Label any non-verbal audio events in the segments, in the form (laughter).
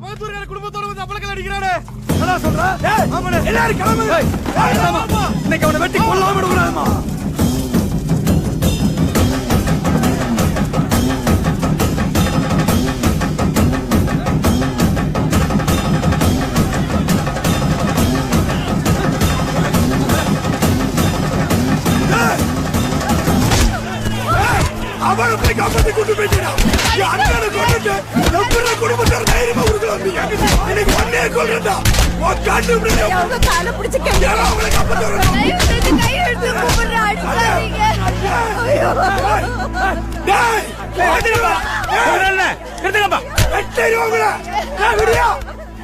பகத்தூர்கார குடும்பத்தோட வந்து அப்பளக்கல் அடிக்கிறானே. அதான் சொல்றேன் எல்லாரும் கிளம்புங்க இன்னைக்கு அவனை வெட்டி கொல்லாம விடுறாமா அவனை போய் காப்பாத்தி கொண்டு போயிட்டா என் அண்ணனை கொண்டுட்டு நம்ம குடும்பத்தார் தைரியமா உருக்கலாம் வந்தீங்க. இன்னைக்கு அண்ணைய கொள்றா உன் யாரோ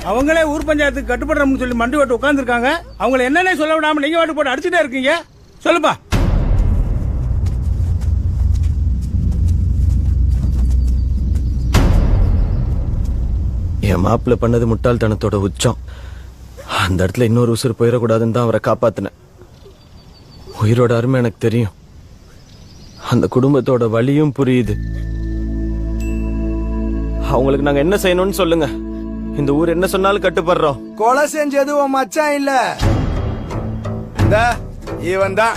அவங்களை ஊர் பஞ்சாயத்துக்கு கட்டுப்படுறோம்னு சொல்லி மண்டி ஓட்டு உட்காந்துருக்காங்க அவங்கள என்னன்னே சொல்ல விடாம நீங்க வாட்டு போட்டு அடிச்சுட்டே இருக்கீங்க. சொல்லுப்பா. என் மாப்பிள்ள பண்ணது முட்டாள்தனத்தோட உச்சம். அந்த இடத்துல இன்னொரு உசுறு போயிடக்கூடாதுன்னு தான் அவரை காப்பாத்தினேன். உயிரோட அருமை எனக்கு தெரியும். அந்த குடும்பத்தோட வலியும் புரியுது. அவங்களுக்கு நாங்க என்ன செய்யணும்னு சொல்லுங்க. இந்த ஊர் என்ன சொன்னாலும் கட்டுப்படுறோம். கொலை செஞ்சது உன் மச்சான் இல்ல. இந்த இவன் தான்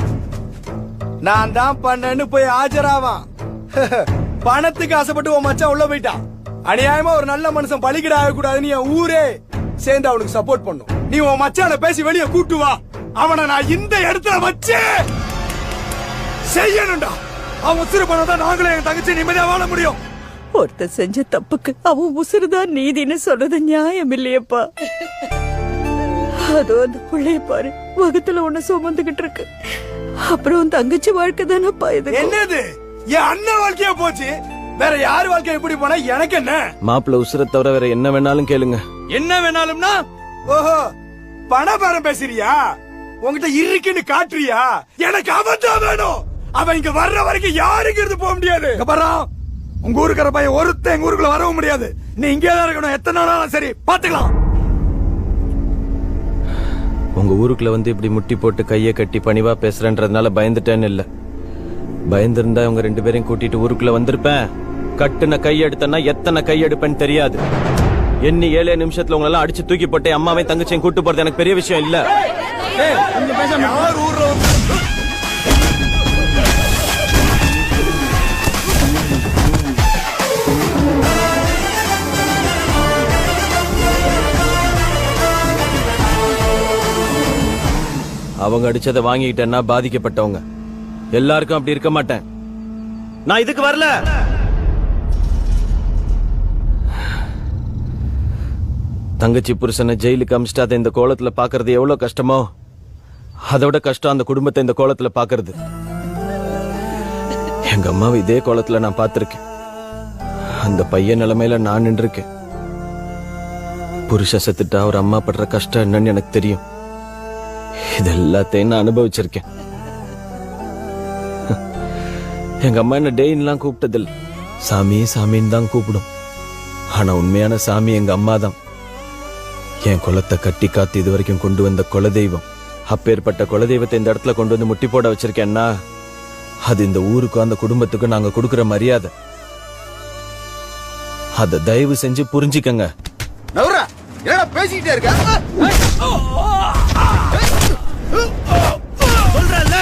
நான் தான் பண்ணேன்னு போய் ஆஜராவான். (laughs) பணத்துக்கு ஆசைப்பட்டு உன் மச்சான் உள்ள போயிட்டான். அநியாயமா ஒரு நல்ல மனுஷன் பலிக்கிட ஆகக்கூடாதுன்னு என் ஊரே சேர்ந்து அவனுக்கு சப்போர்ட் பண்ணும். நீ உன் மச்சான பேசி வெளியே கூட்டு வா. அவனை நான் இந்த இடத்துல வச்சு செய்யணும்டா. அவன் உசுறு பண்ணதான் நாங்களே என் தங்கச்சி நிம்மதியா வாழ முடியும். ஒருத்தன் செஞ்ச தப்புக்கு அவன் உசுறுதான் நீதின்னு சொல்றது நியாயம் இல்லையப்பா அதோ அந்த பிள்ளைய பாரு வகுத்துல உன்னை சுமந்துகிட்டு இருக்கு. அப்புறம் தங்கச்சி வாழ்க்கை தானப்பா இது என்னது? என் அண்ணன் வாழ்க்கையா போச்சு? வேற யார் வாழ்க்கை எப்படி போனா எனக்கு என்ன? மாப்பிள்ள உசுரை தவிர வேற என்ன வேணாலும் கேளுங்க. என்ன வேணாலும்னா? ஓஹோ பணபாரம் பேசுறியா? உன்கிட்ட இருக்குன்னு காட்டுறியா? எனக்கு அவன் வேணும். அவன் இங்க வர்ற வரைக்கும் யாருக்கு இருந்து போக முடியாது. அப்புறம் உங்க ஊருக்கார பையன் ஒருத்தன் எங்க ஊருக்குள்ள வரவும் முடியாது. நீ இங்கே தான் இருக்கணும். எத்தனை நாளாலும் சரி பாத்துக்கலாம் உங்க ஊருக்குள்ள வந்து இப்படி முட்டி போட்டு கையை கட்டி பணிவா பேசுறேன்றதுனால பயந்துட்டேன்னு இல்ல. பயந்திருந்தா உங்க ரெண்டு பேரையும் கூட்டிட்டு ஊருக்குள்ள வந்திருப்பேன். கட்டுன கை எடுத்தேன்னா எத்தனை கையெடுப்பேன்னு தெரியாது. எண்ணி ஏழே நிமிஷத்துல உங்களெல்லாம் அடிச்சு தூக்கி போட்டு அம்மாவை தங்கச்சியும் கூட்டு போறது எனக்கு பெரிய விஷயம் இல்ல. அவங்க அடிச்சதை வாங்கிக்கிட்டேன்னா பாதிக்கப்பட்டவங்க. எல்லாருக்கும் அப்படி இருக்க மாட்டேன். நான் இதுக்கு வரல. தங்கச்சி புருஷனை ஜெயிலுக்கு அமிச்சிட்டு அதை இந்த கோலத்துல பாக்குறது எவ்வளவு கஷ்டமோ? அதோட கஷ்டம் அந்த குடும்பத்தை இந்த கோலத்துல பாக்குறது எங்க அம்மாவை இதே கோலத்துல நான் பார்த்திருக்கேன். அந்த பையன் நிலைமையில நான் நின்றுருக்கேன். புருஷ செத்துட்டா ஒரு அம்மா படுற கஷ்டம் என்னன்னு எனக்கு தெரியும். இது எல்லாத்தையும் நான் அனுபவிச்சிருக்கேன். எங்க அம்மா என்ன டெய்ன்லாம் கூப்பிட்டதில்ல. சாமி சாமின்னு தான் கூப்பிடும். ஆனா உண்மையான சாமி எங்க அம்மா தான் என் குலத்தை கட்டி காத்து இது வரைக்கும் கொண்டு வந்த குலதெய்வம். அப்பேற்பட்ட குலதெய்வத்தை இந்த இடத்துல கொண்டு வந்து முட்டி போட வச்சிருக்கேன்னா அது இந்த ஊருக்கும் அந்த குடும்பத்துக்கும் நாங்க கொடுக்கிற மரியாதை. அதை தயவு செஞ்சு புரிஞ்சுக்கங்க. பேசிக்கிட்டே இருக்க? சொல்றல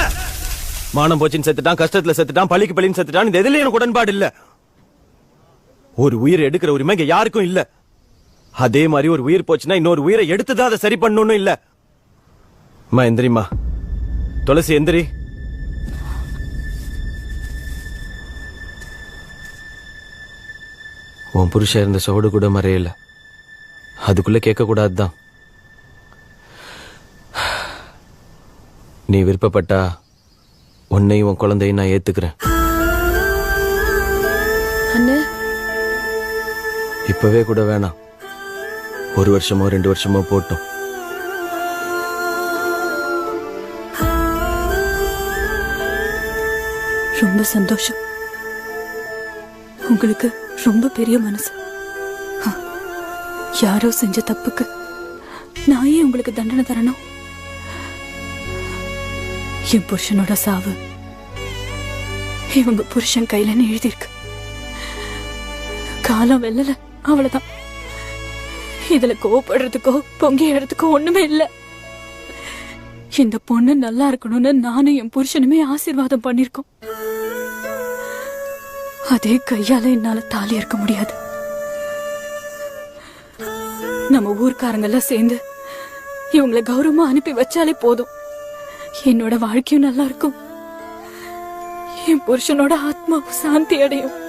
மானம் போச்சுன்னு செத்துட்டான் கஷ்டத்துல செத்துட்டான் பழிக்கு பழின்னு செத்துட்டான் இந்த எதுல எனக்கு உடன்பாடு இல்ல. ஒரு உயிர் எடுக்கிற உரிமை இங்க யாருக்கும் இல்ல. அதே மாதிரி ஒரு உயிர் போச்சுன்னா இன்னொரு உயிரை எடுத்துதான் அதை சரி பண்ணணும் இல்ல. அம்மா எந்திரிம்மா. துளசி எந்திரி. உன் புருஷன் இருந்த சோடு கூட மறையல. அதுக்குள்ள கேட்க கூடாதுதான் நீ விருப்பப்பட்டா உன்னையும் உன் குழந்தையும் நான் ஏத்துக்கிறேன். இப்பவே கூட வேணாம். ஒரு வருஷமோ ரெண்டு வருஷமோ போட்டோம். ரொம்ப சந்தோஷம். உங்களுக்கு ரொம்ப பெரிய மனசு. யாரோ செஞ்ச தப்புக்கு நான் ஏன் உங்களுக்கு தண்டனை தரணும்? என் புருஷனோட சாவு இவங்க புருஷன் கையிலன்னு எழுதியிருக்கு. காலம் வெல்லல அவ்வளவுதான். இதுல கோவப்படுறதுக்கோ பொங்கி எடுறதுக்கோ ஒண்ணுமே இல்ல. இந்த பொண்ணு நல்லா இருக்கணும்னு நானும் என் புருஷனுமே ஆசீர்வாதம் பண்ணிருக்கோம். அதே கையால என்னால தாலி இருக்க முடியாது. நம்ம ஊர்க்காரங்கெல்லாம் சேர்ந்து இவங்களை கௌரவமா அனுப்பி வச்சாலே போதும். என்னோட வாழ்க்கையும் நல்லா இருக்கும். என் புருஷனோட ஆத்மாவும் சாந்தி அடையும்.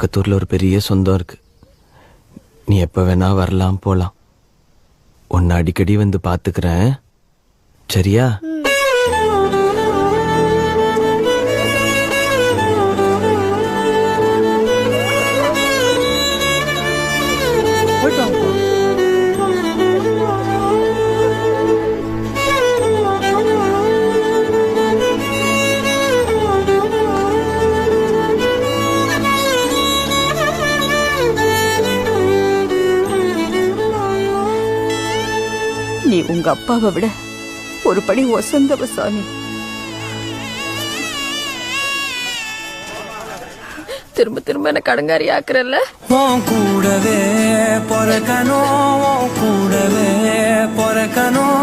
பக்கத்தூரில் ஒரு பெரிய சொந்தம் இருக்கு. நீ எப்ப வேணா வரலாம் போலாம். உன்னை அடிக்கடி வந்து பார்த்துக்கிறேன் சரியா? உங்க அப்பாவை விட ஒரு படி ஒசந்தவ சாமி. திரும்ப திரும்ப என்ன கடங்காரி ஆக்குறல்ல? கூடவே பொறக்கணும் கூடவே பொறக்கணும்